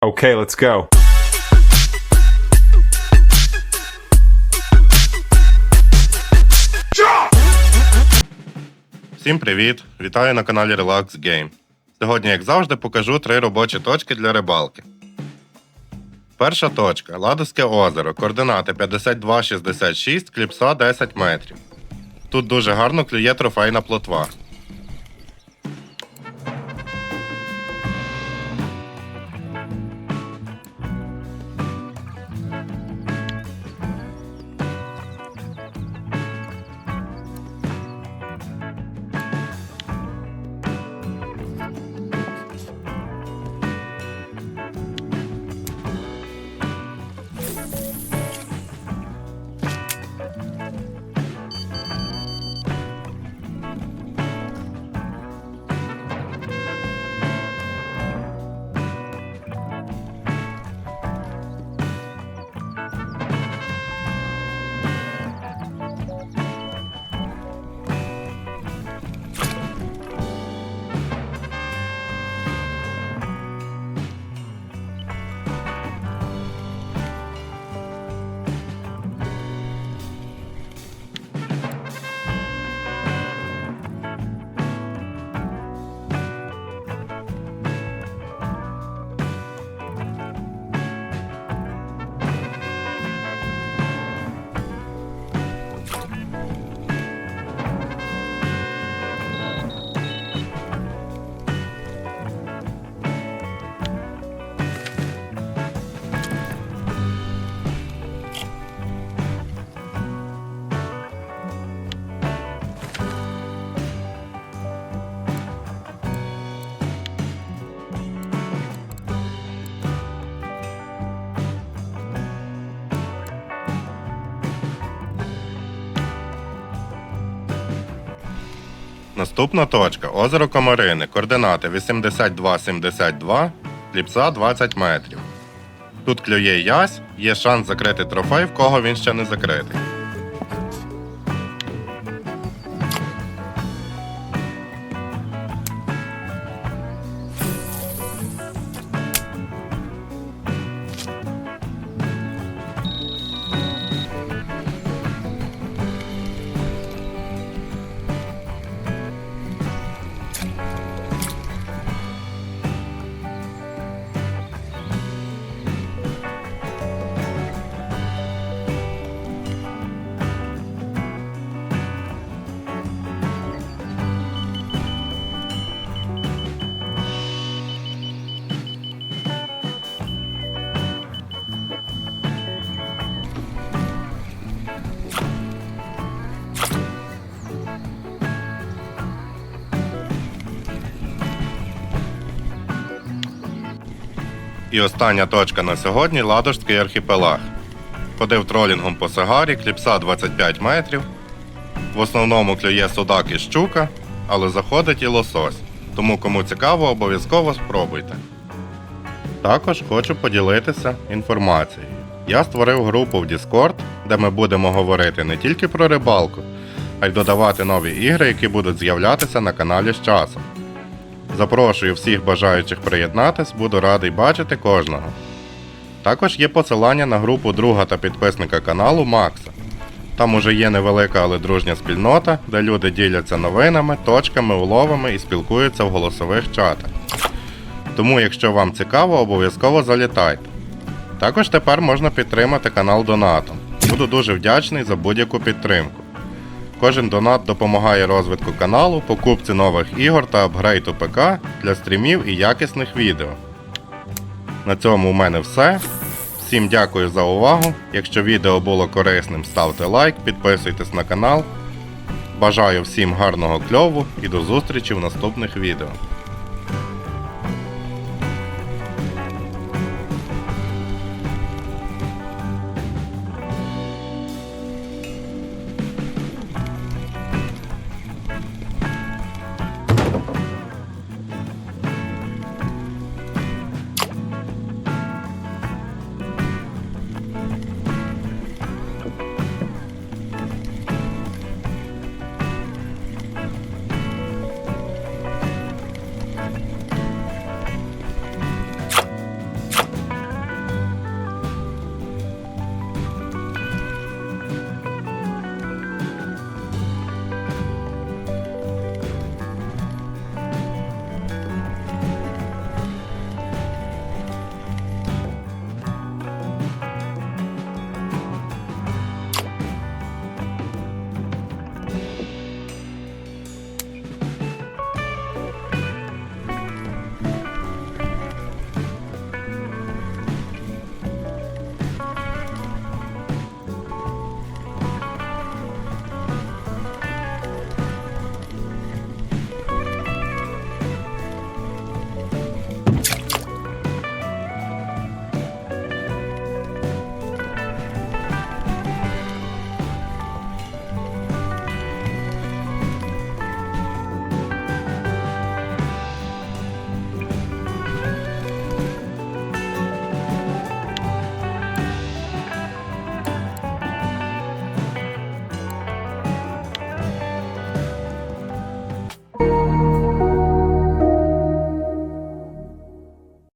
Okay, let's go. Всім привіт! Вітаю на каналі Relax Game. Сьогодні, як завжди, покажу три робочі точки для рибалки. Перша точка Ладозьке озеро. Координати 5266, кліпса 10 метрів. Тут дуже гарно клює трофейна плотва. Наступна точка озеро Комарини. Координати 82-72, ліпса 20 метрів. Тут клює ясь, є шанс закрити трофей, в кого він ще не закритий. І остання точка на сьогодні Ладожський архіпелаг. Ходив тролінгом по Сагарі, кліпса 25 метрів. В основному клює судак і щука, але заходить і лосось. Тому кому цікаво, обов'язково спробуйте. Також хочу поділитися інформацією. Я створив групу в Discord, де ми будемо говорити не тільки про рибалку, а й додавати нові ігри, які будуть з'являтися на каналі з часом. Запрошую всіх бажаючих приєднатись, буду радий бачити кожного. Також є посилання на групу друга та підписника каналу Макса. Там уже є невелика, але дружня спільнота, де люди діляться новинами, точками, уловами і спілкуються в голосових чатах. Тому, якщо вам цікаво, обов'язково залітайте. Також тепер можна підтримати канал донатом. Буду дуже вдячний за будь-яку підтримку. Кожен донат допомагає розвитку каналу, покупці нових ігор та апгрейду ПК для стрімів і якісних відео. На цьому у мене все. Всім дякую за увагу. Якщо відео було корисним, ставте лайк, підписуйтесь на канал. Бажаю всім гарного кльову і до зустрічі в наступних відео.